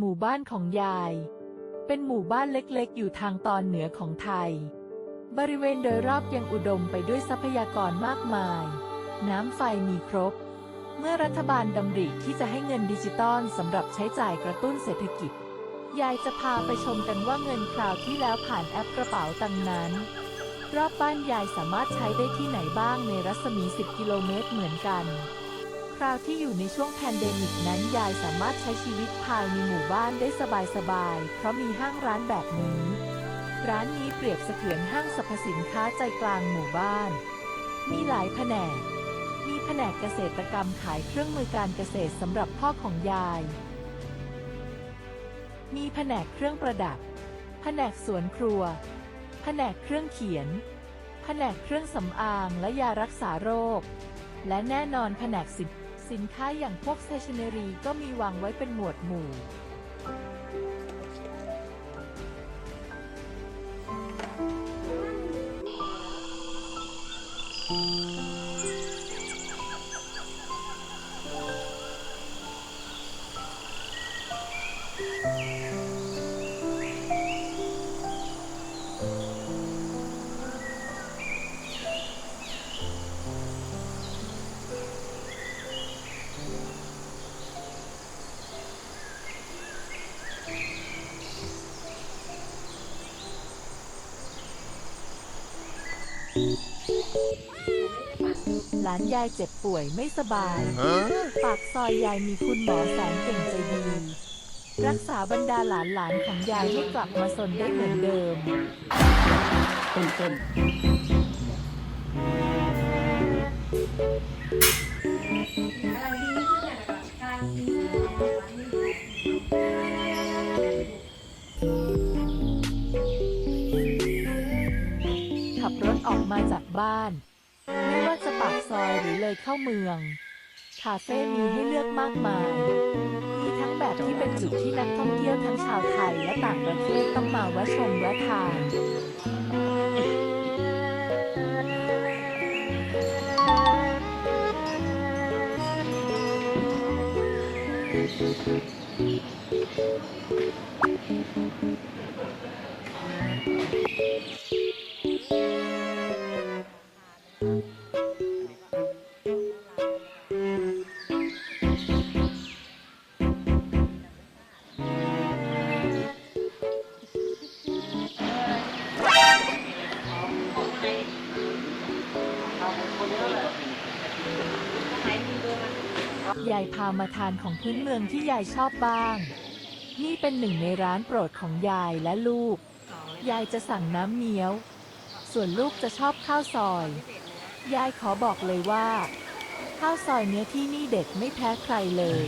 หมู่บ้านของยาย เป็นหมู่บ้านเล็กๆ อยู่ทางตอนเหนือของไทย บริเวณโดยรอบยังอุดมไปด้วยทรัพยากรมากมาย น้ำไฟมีครบ เมื่อรัฐบาลดำริที่จะให้เงินดิจิตอลสำหรับใช้จ่ายกระตุ้นเศรษฐกิจ ยายจะพาไปชมกันว่าเงินคราวที่แล้วผ่านแอปกระเป๋าตังนั้น รอบบ้านยายสามารถใช้ได้ที่ไหนบ้างในรัศมี 10 กิโลเมตรเหมือนกัน คราวที่อยู่ในช่วงแพนเดมิกนั้นยายสามารถใช้ชีวิตภายในหมู่บ้านได้สบายๆ เพราะมีห้างร้านแบบนี้ ร้านนี้เปรียบเสมือนห้างสรรพสินค้าใจกลางหมู่บ้าน มีหลายแผนก มีแผนกเกษตรกรรมขายเครื่องมือการเกษตรสำหรับพ่อของยาย มีแผนกเครื่องประดับ แผนกสวนครัว แผนกเครื่องเขียน แผนกเครื่องสำอางและยารักษาโรค และแน่นอนแผนกสิน สินค้าอย่างพวกเซชันนารีก็มีวางไว้เป็นหมวดหมู่ หลานยายเจ็บป่วยไม่สบาย ปากซอยยายมีคุณหมอแสนเก่งใจดี รักษาบรรดาหลานๆของยายให้กลับมาสนได้เหมือนเดิมต้นต้น รถออกมาจากบ้าน ไม่ว่าจะปากซอยหรือเลยเข้าเมือง คาเฟ่มีให้เลือกมากมายมีทั้งแบบที่เป็นจุดที่นักท่องเที่ยวทั้งชาวไทยและต่างประเทศต้องมาแวะชมแวะทาน ยายพามาทานของพื้นเมืองที่ยายชอบบ้าง นี่เป็นหนึ่งในร้านโปรดของยายและลูก ยายจะสั่งน้ำเงี้ยว ส่วนลูกจะชอบข้าวซอย ยายขอบอกเลยว่า ข้าวซอยเนื้อที่นี่เด็ดไม่แพ้ใครเลย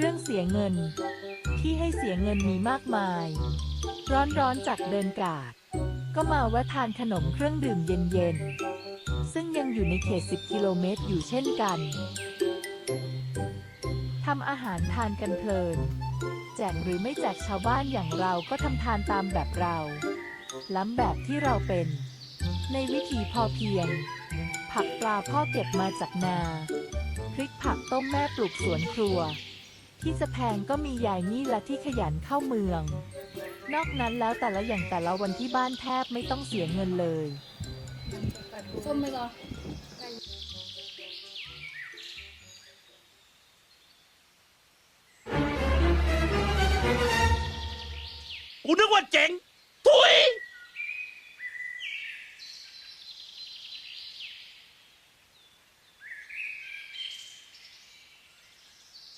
เรื่องเสียเงิน ที่ให้เสียเงินมีมากมาย ร้อนๆจากเดินกาด ก็มาแวะทานขนมเครื่องดื่มเย็นๆ ซึ่งยังอยู่ในเขต 10 กิโลเมตรอยู่เช่นกันทำอาหารทานกันเพลิน แจกหรือไม่แจกชาวบ้านอย่างเราก็ทำทานตามแบบเรา ล้ำแบบที่เราเป็น ในวิถีพอเพียง ผักปลาพ่อเก็บมาจากนา พริกผักต้มแม่ปลูกสวนครัว ที่จะแพงก็มียายนี่และที่ขยันเข้าเมือง นอกนั้นแล้วแต่ละอย่างแต่ละวันที่บ้านแทบไม่ต้องเสียเงินเลย ส้มไปก่อนกูนึกว่าเจ๋ง ทุย